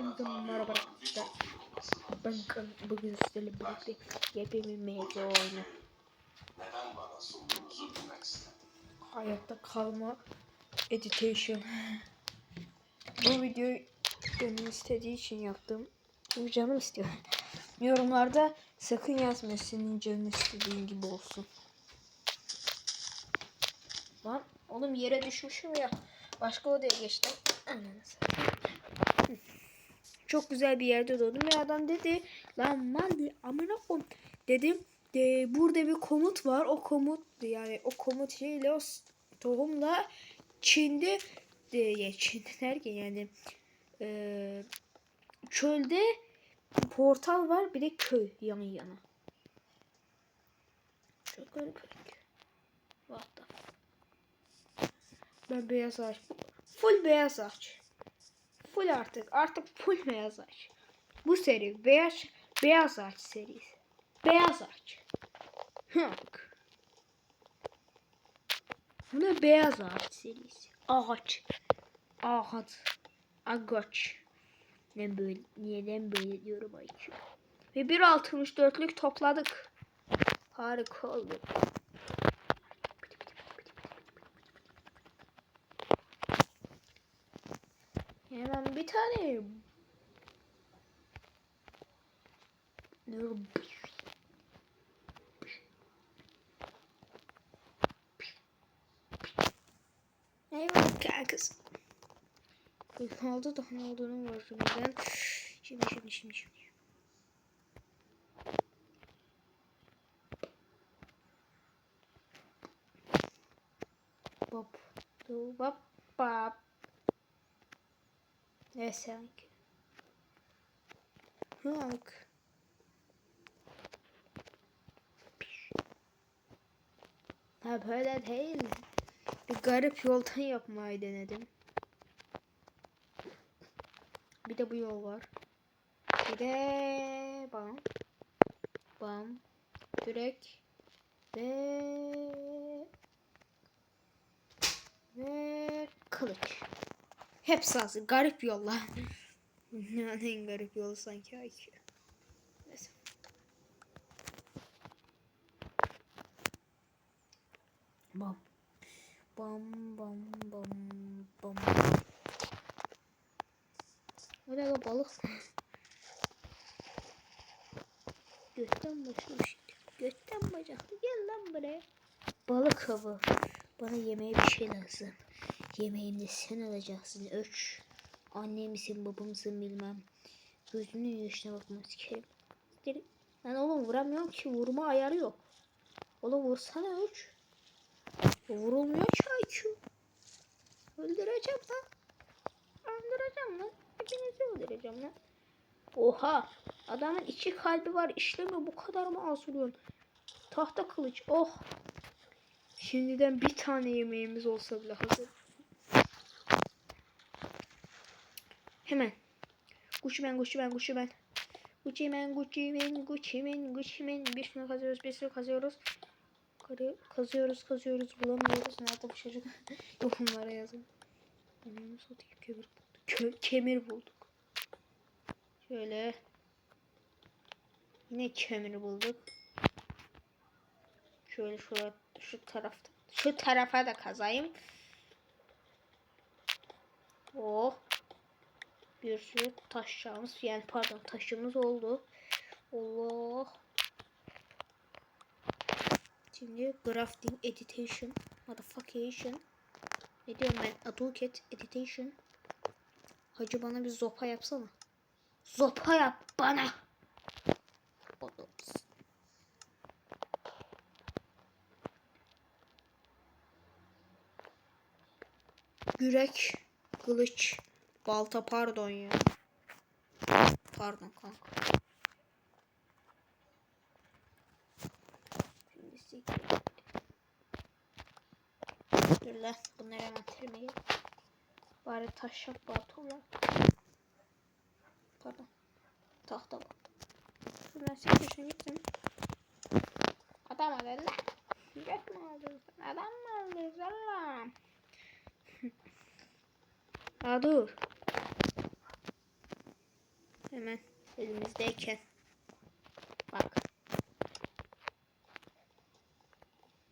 Hepinize merhaba arkadaşlar. Ben Kan. Bugün sizlerle birlikte yepyeni MZ oyunu. Hayatta kalma editation. Bu videoyu gönül istediği için yaptım. Çünkü canım istiyor. Yorumlarda sakın yazma senin canın istediğin gibi olsun. Lan oğlum yere düşmüşüm ya. Başka odaya geçtim. Ananı satayım. Çok güzel bir yerde doğdum ve adam dedi lan mal bir amına koyayım dedim de burada bir komut var o komut yani o komut şeyle o tohumla Çin'de de ya Çin'de derken yani eee, çölde portal var bir de köy yan yana. Çok garip. What the? Ben beyaz ağaç. Full beyaz ağaç. Full artık. Artık full beyaz ağaç. Bu seri beyaz beyaz ağaç serisi. Beyaz ağaç. Hak. Bu da beyaz ağaç serisi. Ağaç. Ağaç. Ağaç. Ne böyle, neden böyle diyorum IQ. Ve 1.64'lük topladık. Harika oldu. Hemen bir tane Eyvallah kankası. Ne oldu da ne olduğunu var ben. Şimdi şimdi şimdi şimdi. Bop. Du bop bop. Ne sanki? Bak. Ha böyle değil. Bir garip yoldan yapmayı denedim. Bir de bu yol var. Bir de bam. Bam. Kürek. Ve ve kılıç. Hepsi hazır. Garip yollar. Dünyanın en garip yolu sanki IQ. Neyse. Bam. Bam bam bam bam. O lan balık? Götten başlamış. Götten bacaklı gel lan buraya. Balık avı. Bana yemeğe bir şey lazım. Yemeğimde sen alacaksın öç. Anne misin baba mısın bilmem. Gözünün yaşına bakma sikerim. Sikerim. Ben oğlum vuramıyorum ki vurma ayarı yok. Oğlum vursana öç. Vurulmuyor ki IQ. Öldüreceğim lan. Öldüreceğim lan. Hepinizi öldüreceğim lan. Oha. Adamın iki kalbi var işlemiyor. Bu kadar mı az vuruyorsun? Tahta kılıç. Oh. Şimdiden bir tane yemeğimiz olsa bile hazır. Hemen. Gucci ben, Gucci ben, Gucci ben. Gucci ben, Gucci ben, Gucci ben, Gucci ben. Bir sürü kazıyoruz, bir sürü kazıyoruz. Kazıyoruz, kazıyoruz, bulamıyoruz. Nerede bu çocuk? Yorumlara yazın. Ananı satayım kömür bulduk. Kö kemir bulduk. Şöyle. Yine kömür bulduk. Şöyle şu, şu tarafta. Şu tarafa da kazayım. Oh. Bir sürü taşacağımız yani pardon taşımız oldu. Allah. Şimdi grafting editation. Motherfuckation. Ne diyorum ben? Aduket editation. Hacı bana bir zopa yapsana. Zopa yap bana. Yürek, kılıç, balta pardon ya. Pardon kanka. Dur lan bunları hemen termeyi. Bari taş yap baltalar. Pardon. Tahta bu. Şuradan siktirsin gitsin. Adam alır lan. Göt mü aldın sen? Adam mı aldın sen lan? Ha dur. Elimizdeyken. Bak.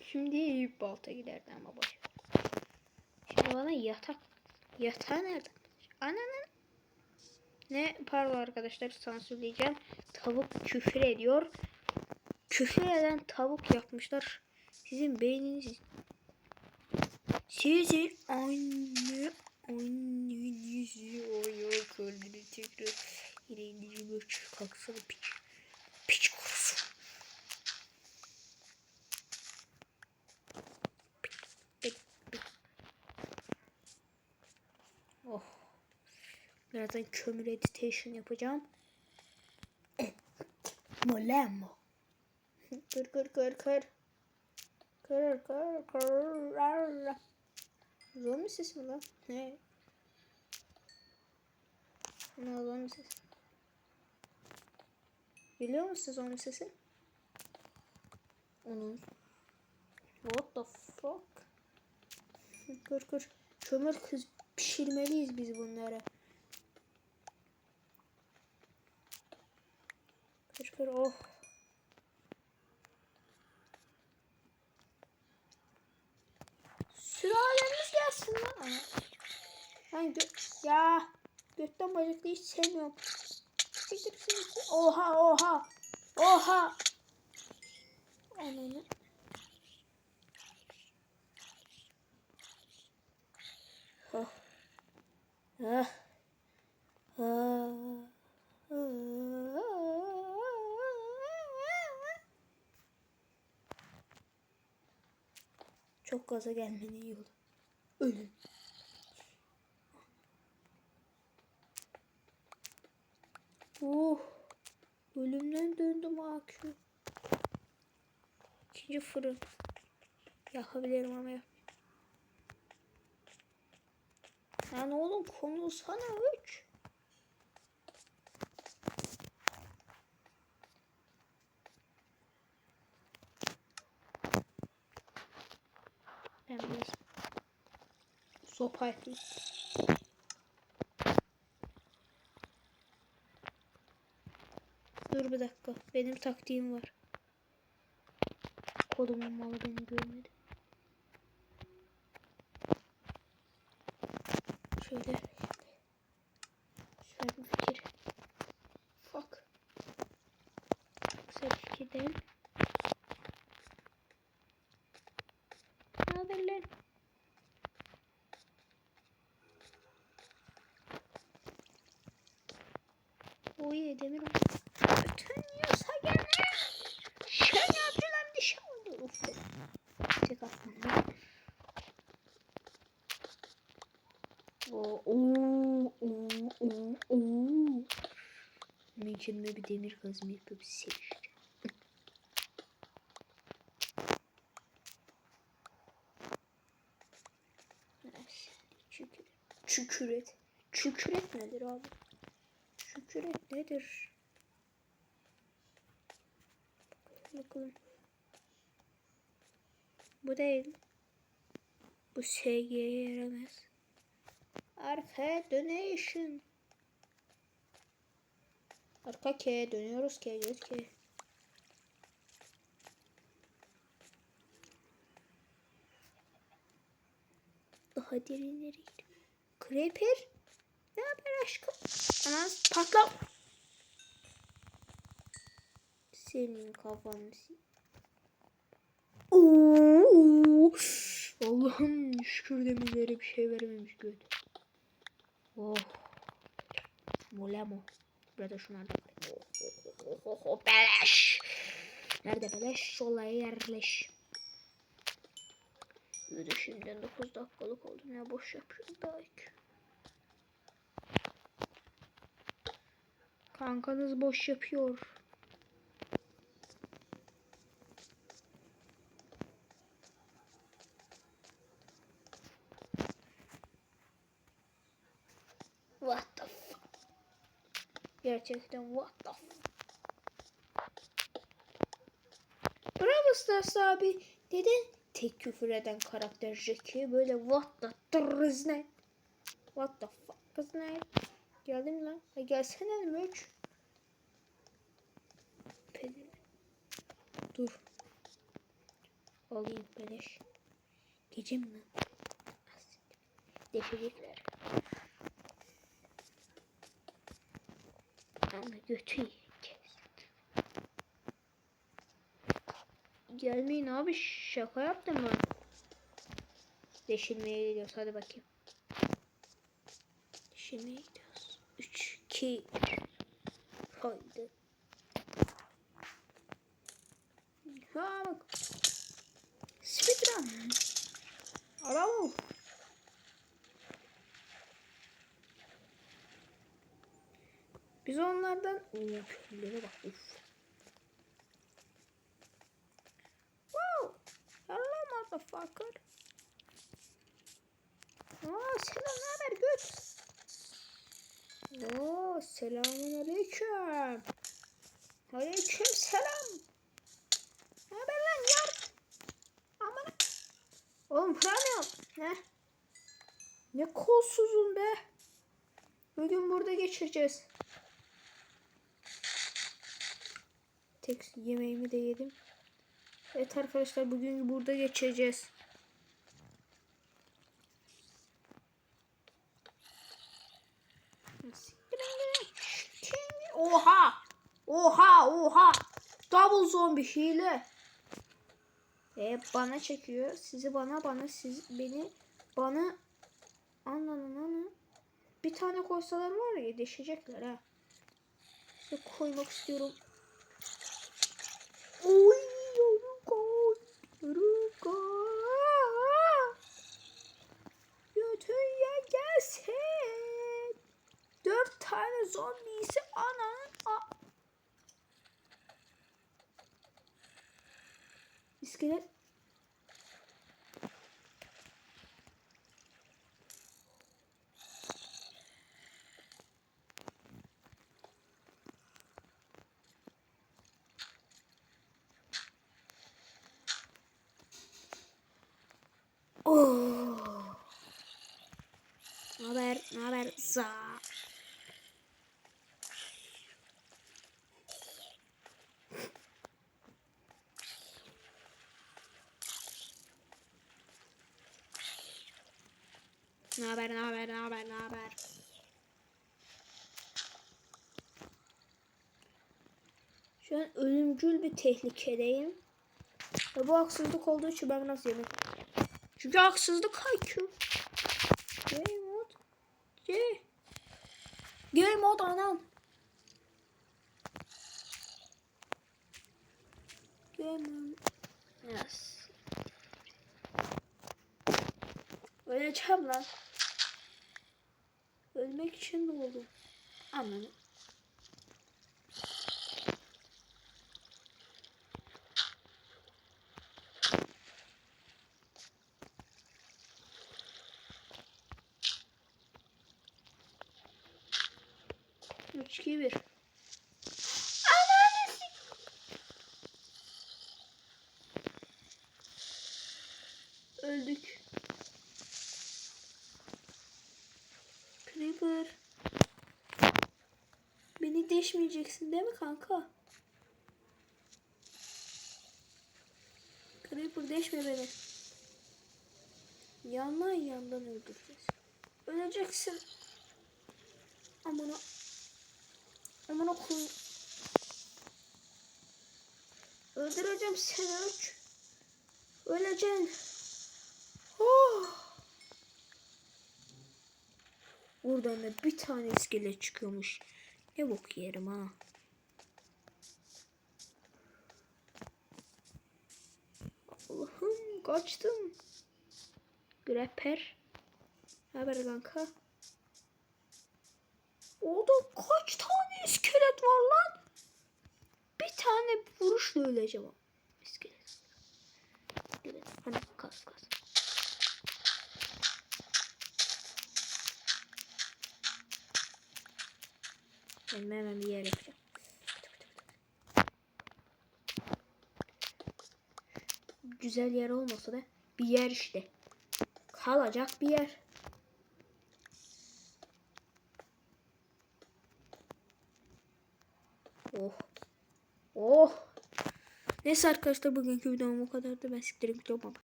Şimdi balta giderdi ama boş. Şimdi bana yatak. Yatağı nereden? Ananın. Ne pardon arkadaşlar sansürleyeceğim. Tavuk küfür ediyor. Küfür eden tavuk yapmışlar. Sizin beyniniz sizin anne annenizi ayağa kaldırın tekrar. İlerici bir kalksana piç. Piç kurusu. Oh. Birazdan kömür editation yapacağım. Molemo. Kır kır kır kır. Kır kır kır. Zombi sesi mi lan? Ne? Ne o zombi sesi? Biliyor musun zombi sesi? Onun. What the fuck? Kır kır. Kömür kız pişirmeliyiz biz bunları. Kır kır oh. Sülalemiz gelsin lan. Ben gö ya götten bacaklı hiç sevmiyorum. Siktir siktir. Oha oha. Oha. Ananı. Ah. Ah. Ah. Çok gaza gelmeni iyi olur. 15. fırın. Yapabilirim ama yap. Lan oğlum konulsana 3. Ben bir sopa yapayım. Dur bir dakika. Benim taktiğim var. Kodumun malı beni görmedi. Şöyle. Güzel bir fikir. Fuck. Güzel fikir değil mi? Ne haber lan? Oy demir oldu. Bütün yiyorsa gene. Şey yaptı lan bir şey oldu. Uf be. Tek atmam. Oo, oo, oo, oo, oo. Ben kendime bir demir kazma yapıp sevişeceğim. Çükür. Çüküret. Nedir abi? Çüküret nedir? Bakalım. Bu değil. Bu SG'ye yaramaz. Arka donation. Arka K dönüyoruz K göz K. Daha derinlere gidiyor. Creeper. Ne haber aşkım? Anan patla. Senin kafanı Oo! Allah'ım şükür demirlere bir şey verememiş göt. Oh. Molemo. Burada şunlar da var. Oh, oh, oh, beleş. Nerede beleş? Olaya yerleş. Yürü şimdiden 9 dakikalık oldu. Ne boş yapıyoruz daha ki. Kankanız boş yapıyor. gerçekten what the Bravo Stars abi dedi tek küfür eden karakter Jackie böyle what the tırrız ne? What the fuck kız ne? Geldim lan. Ha, gelsene Möç. Dur. Alayım beleş. Gece mi lan? Deşecekler. Ama götü. Gelmeyin abi şaka yaptım ben. Deşilmeye gidiyoruz hadi bakayım. Deşilmeye gidiyoruz. 3, 2, Haydi. Ha bak. Speedrun. Bravo. Biz onlardan Oo, köylere bak. Uf. Wow. Hello motherfucker. Aa, selam haber göt? Oo, selamun aleyküm. Aleyküm selam. Ne haber lan yar? Aman. Oğlum vuramıyorum. Ne? Ne kolsuzum be. Bugün burada geçireceğiz. Tek yemeğimi de yedim. Evet arkadaşlar bugün burada geçireceğiz. Oha! Oha! Oha! Double zombi hile. E bana çekiyor. Sizi bana bana siz beni bana anladın anı. Bir tane koysalar var ya deşecekler ha. Size koymak istiyorum. İskelet. Şu an ölümcül bir tehlikedeyim. Ve bu haksızlık olduğu için ben nasıl yemek Çünkü haksızlık IQ. Game mod. G. Game mod anam. Game mod. Yes. Öleceğim lan. Ölmek için doğdum. Anladım. Üç, iki, bir. Ananı Öldük. Creeper. Beni deşmeyeceksin değil mi kanka? Creeper deşme beni. Yandan yandan öldüreceğiz. Öleceksin. Amına. Amına koy. Öldüreceğim seni öç. Öleceksin. Oh. Buradan da bir tane iskelet çıkıyormuş. Ne bok yerim ha. Allah'ım kaçtım. Grepper. Ne haber kanka? Orada kaç tane iskelet var lan? Bir tane vuruşla öleceğim. İskelet. Evet, hani kas kas. Ben hemen bir yer yapacağım. Güzel yer olmasa da bir yer işte. Kalacak bir yer. Oh. Oh. Neyse arkadaşlar bugünkü videom bu kadardı. Ben siktirim gidiyorum.